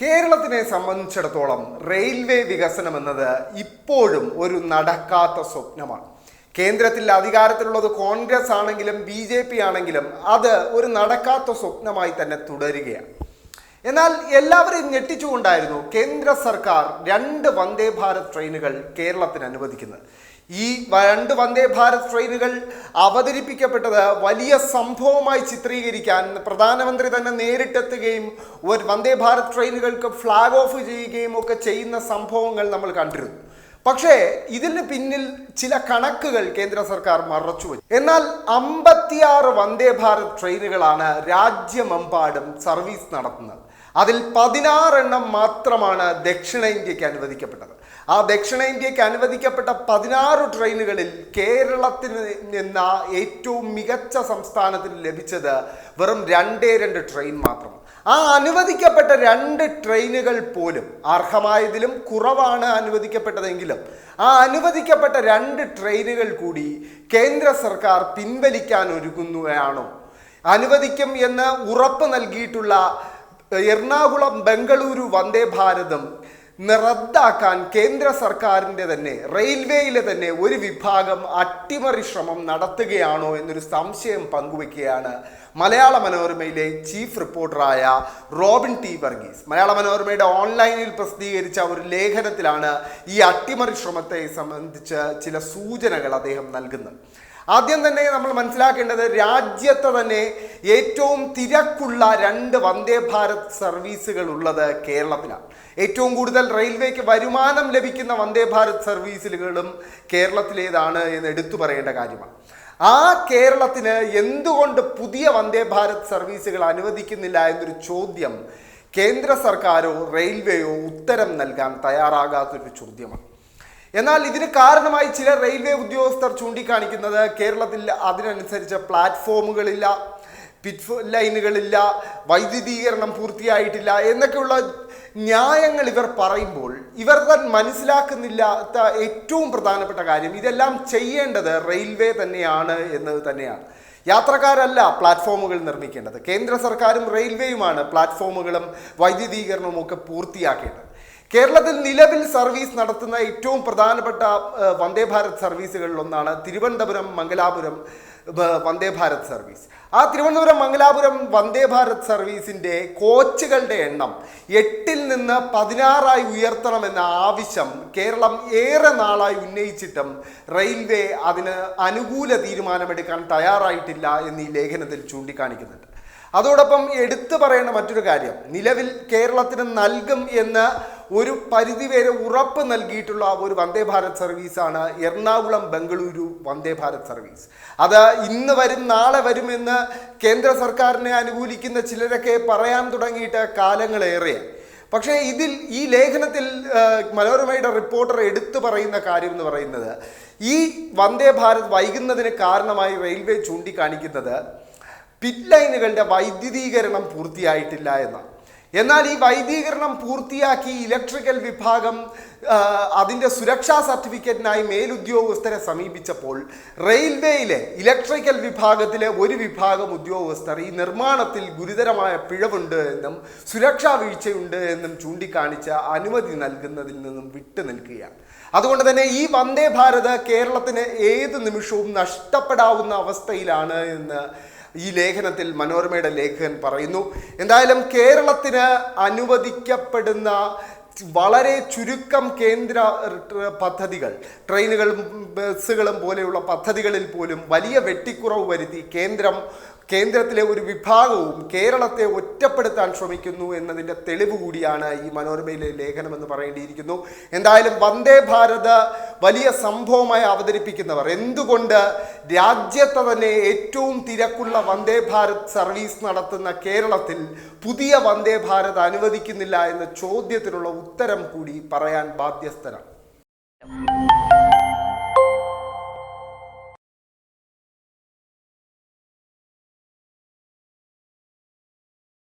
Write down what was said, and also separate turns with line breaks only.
കേരളത്തിനെ സംബന്ധിച്ചിടത്തോളം റെയിൽവേ വികസനം എന്നത് ഇപ്പോഴും ഒരു നടക്കാത്ത സ്വപ്നമാണ്. കേന്ദ്രത്തിൽ അധികാരത്തിലുള്ളത് കോൺഗ്രസ് ആണെങ്കിലും ബി ജെ പി ആണെങ്കിലും അത് ഒരു നടക്കാത്ത സ്വപ്നമായി തന്നെ തുടരുകയാണ്. എന്നാൽ എല്ലാവരെയും ഞെട്ടിച്ചുകൊണ്ടായിരുന്നു കേന്ദ്ര സർക്കാർ രണ്ട് വന്ദേ ഭാരത് ട്രെയിനുകൾ കേരളത്തിന് അനുവദിക്കുന്നത്. ഈ രണ്ട് വന്ദേ ഭാരത് ട്രെയിനുകൾ അവതരിപ്പിക്കപ്പെട്ടത് വലിയ സംഭവമായി ചിത്രീകരിക്കാൻ പ്രധാനമന്ത്രി തന്നെ നേരിട്ടെത്തുകയും ഒരു വന്ദേ ഭാരത് ട്രെയിനുകൾക്ക് ഫ്ലാഗ് ഓഫ് ചെയ്യുകയും ഒക്കെ ചെയ്യുന്ന സംഭവങ്ങൾ നമ്മൾ കണ്ടിരുന്നു. പക്ഷേ ഇതിന് പിന്നിൽ ചില കണക്കുകൾ കേന്ദ്ര സർക്കാർ മറച്ചു വച്ചു. എന്നാൽ അമ്പത്തിയാറ് വന്ദേ ഭാരത് ട്രെയിനുകളാണ് രാജ്യമെമ്പാടും സർവീസ് നടത്തുന്നത്. അതിൽ പതിനാറെണ്ണം മാത്രമാണ് ദക്ഷിണേന്ത്യക്ക് അനുവദിക്കപ്പെട്ടത്. ആ ദക്ഷിണേന്ത്യക്ക് അനുവദിക്കപ്പെട്ട പതിനാറ് ട്രെയിനുകളിൽ കേരളത്തിന് എന്ന ഏറ്റവും മികച്ച സംസ്ഥാനത്തിന് ലഭിച്ചത് വെറും രണ്ടേ രണ്ട് ട്രെയിൻ മാത്രം. ആ അനുവദിക്കപ്പെട്ട രണ്ട് ട്രെയിനുകൾ പോലും അർഹമായതിലും കുറവാണ് അനുവദിക്കപ്പെട്ടതെങ്കിലും ആ അനുവദിക്കപ്പെട്ട രണ്ട് ട്രെയിനുകൾ കൂടി കേന്ദ്ര സർക്കാർ പിൻവലിക്കാൻ ഒരുങ്ങുകയാണോ? അനുവദിക്കും എന്ന് ഉറപ്പ് നൽകിയിട്ടുള്ള എറണാകുളം ബംഗളൂരു വന്ദേ ഭാരതം റദ്ദാക്കാൻ കേന്ദ്ര സർക്കാരിന്റെ തന്നെ റെയിൽവേയിലെ തന്നെ ഒരു വിഭാഗം അട്ടിമറി ശ്രമം നടത്തുകയാണോ എന്നൊരു സംശയം പങ്കുവെക്കുകയാണ് മലയാള മനോരമയിലെ ചീഫ് റിപ്പോർട്ടറായ റോബിൻ ടി വർഗീസ്. മലയാള മനോരമയുടെ ഓൺലൈനിൽ പ്രസിദ്ധീകരിച്ച ഒരു ലേഖനത്തിലാണ് ഈ അട്ടിമറി ശ്രമത്തെ സംബന്ധിച്ച് ചില സൂചനകൾ അദ്ദേഹം നൽകുന്നത്. ആദ്യം തന്നെ നമ്മൾ മനസ്സിലാക്കേണ്ടത് രാജ്യത്തെ തന്നെ ഏറ്റവും തിരക്കുള്ള രണ്ട് വന്ദേ ഭാരത് സർവീസുകൾ ഉള്ളത് കേരളത്തിലാണ്. ഏറ്റവും കൂടുതൽ റെയിൽവേക്ക് വരുമാനം ലഭിക്കുന്ന വന്ദേ ഭാരത് സർവീസുകളും കേരളത്തിലേതാണ് എന്ന് എടുത്തു പറയേണ്ട കാര്യമാണ്. ആ കേരളത്തിന് എന്തുകൊണ്ട് പുതിയ വന്ദേ ഭാരത് സർവീസുകൾ അനുവദിക്കുന്നില്ല എന്നൊരു ചോദ്യം കേന്ദ്ര സർക്കാരോ റെയിൽവേയോ ഉത്തരം നൽകാൻ തയ്യാറാകാത്തൊരു ചോദ്യമാണ്. എന്നാൽ ഇതിന് കാരണമായി ചില റെയിൽവേ ഉദ്യോഗസ്ഥർ ചൂണ്ടിക്കാണിക്കുന്നത് കേരളത്തിൽ അതിനനുസരിച്ച് പ്ലാറ്റ്ഫോമുകളില്ല പിറ്റ് ലൈനുകളില്ല വൈദ്യുതീകരണം പൂർത്തിയായിട്ടില്ല എന്നൊക്കെയുള്ള ന്യായങ്ങൾ ഇവർ പറയുമ്പോൾ ഇവർ താൻ മനസ്സിലാക്കുന്നില്ലാത്ത ഏറ്റവും പ്രധാനപ്പെട്ട കാര്യം ഇതെല്ലാം ചെയ്യേണ്ടത് റെയിൽവേ തന്നെയാണ് എന്നത് തന്നെയാണ്. യാത്രക്കാരല്ല പ്ലാറ്റ്ഫോമുകൾ നിർമ്മിക്കേണ്ടത്. കേന്ദ്ര സർക്കാരും റെയിൽവേയുമാണ് പ്ലാറ്റ്ഫോമുകളും വൈദ്യുതീകരണവും ഒക്കെ പൂർത്തിയാക്കേണ്ടത്. കേരളത്തിൽ നിലവിൽ സർവീസ് നടത്തുന്ന ഏറ്റവും പ്രധാനപ്പെട്ട വന്ദേ ഭാരത് സർവീസുകളിൽ ഒന്നാണ് തിരുവനന്തപുരം മംഗലാപുരം വന്ദേ ഭാരത് സർവീസ്. ആ തിരുവനന്തപുരം മംഗലാപുരം വന്ദേ ഭാരത് സർവീസിന്റെ കോച്ചുകളുടെ എണ്ണം എട്ടിൽ നിന്ന് പതിനാറായി ഉയർത്തണമെന്ന ആവശ്യം കേരളം ഏറെ നാളായി ഉന്നയിച്ചിട്ടും റെയിൽവേ അതിന് അനുകൂല തീരുമാനമെടുക്കാൻ തയ്യാറായിട്ടില്ല എന്ന് ലേഖനത്തിൽ ചൂണ്ടിക്കാണിക്കുന്നുണ്ട്. അതോടൊപ്പം എടുത്തു പറയേണ്ട മറ്റൊരു കാര്യം നിലവിൽ കേരളത്തിന് നൽകും എന്ന് ഒരു പരിധിവരെ ഉറപ്പ് നൽകിയിട്ടുള്ള ഒരു വന്ദേ ഭാരത് സർവീസാണ് എറണാകുളം ബംഗളൂരു വന്ദേ ഭാരത് സർവീസ്. അത് ഇന്ന് വരും നാളെ വരുമെന്ന് കേന്ദ്ര സർക്കാരിനെ അനുകൂലിക്കുന്ന ചിലരൊക്കെ പറയാൻ തുടങ്ങിയിട്ട് കാലങ്ങളേറെ. പക്ഷേ ഇതിൽ ഈ ലേഖനത്തിൽ മനോരമയുടെ റിപ്പോർട്ടർ എടുത്തു പറയുന്ന കാര്യം എന്ന് പറയുന്നത് ഈ വന്ദേ ഭാരത് വൈകുന്നതിന് കാരണമായി റെയിൽവേ ചൂണ്ടിക്കാണിക്കുന്നത് പിറ്റ് ലൈനുകളുടെ വൈദ്യുതീകരണം പൂർത്തിയായിട്ടില്ല എന്നാണ്. എന്നാൽ ഈ വൈദീകരണം പൂർത്തിയാക്കി ഇലക്ട്രിക്കൽ വിഭാഗം അതിന്റെ സുരക്ഷാ സർട്ടിഫിക്കറ്റിനായി മേലുദ്യോഗസ്ഥരെ സമീപിച്ചപ്പോൾ റെയിൽവേയിലെ ഇലക്ട്രിക്കൽ വിഭാഗത്തിലെ ഒരു വിഭാഗം ഉദ്യോഗസ്ഥർ ഈ നിർമ്മാണത്തിൽ ഗുരുതരമായ പിഴവുണ്ട് എന്നും സുരക്ഷാ വീഴ്ചയുണ്ട് എന്നും ചൂണ്ടിക്കാണിച്ച് അനുമതി നൽകുന്നതിൽ നിന്നും വിട്ടു നിൽക്കുകയാണ്. അതുകൊണ്ട് തന്നെ ഈ വന്ദേ ഭാരത് കേരളത്തിന് ഏത് നിമിഷവും നഷ്ടപ്പെടാവുന്ന അവസ്ഥയിലാണ് എന്ന് ഈ ലേഖനത്തിൽ മനോരമയുടെ ലേഖകൻ പറയുന്നു എന്തായാലും കേരളത്തിന് അനുവദിക്കപ്പെടുന്ന വളരെ ചുരുക്കം കേന്ദ്ര പദ്ധതികൾ ട്രെയിനുകളും ബസ്സുകളും പോലെയുള്ള പദ്ധതികളിൽ പോലും വലിയ വെട്ടിക്കുറവ് വരുത്തി കേന്ദ്രം കേന്ദ്രത്തിലെ ഒരു വിഭാഗവും കേരളത്തെ ഒറ്റപ്പെടുത്താൻ ശ്രമിക്കുന്നു എന്നതിന്റെ തെളിവ് കൂടിയാണ് ഈ മനോരമയിലെ ലേഖനമെന്ന് പറയേണ്ടിയിരിക്കുന്നു. എന്തായാലും വന്ദേ ഭാരത് വലിയ സംഭവമായി അവതരിപ്പിക്കുന്നവർ. എന്തുകൊണ്ട് രാജ്യത്തെ തന്നെ ഏറ്റവും തിരക്കുള്ള വന്ദേ ഭാരത് സർവീസ് നടത്തുന്ന കേരളത്തിൽ പുതിയ വന്ദേ ഭാരത് അനുവദിക്കുന്നില്ല എന്ന ചോദ്യത്തിനുള്ള ഉത്തരം കൂടി പറയാൻ ബാധ്യസ്ഥരാണ്.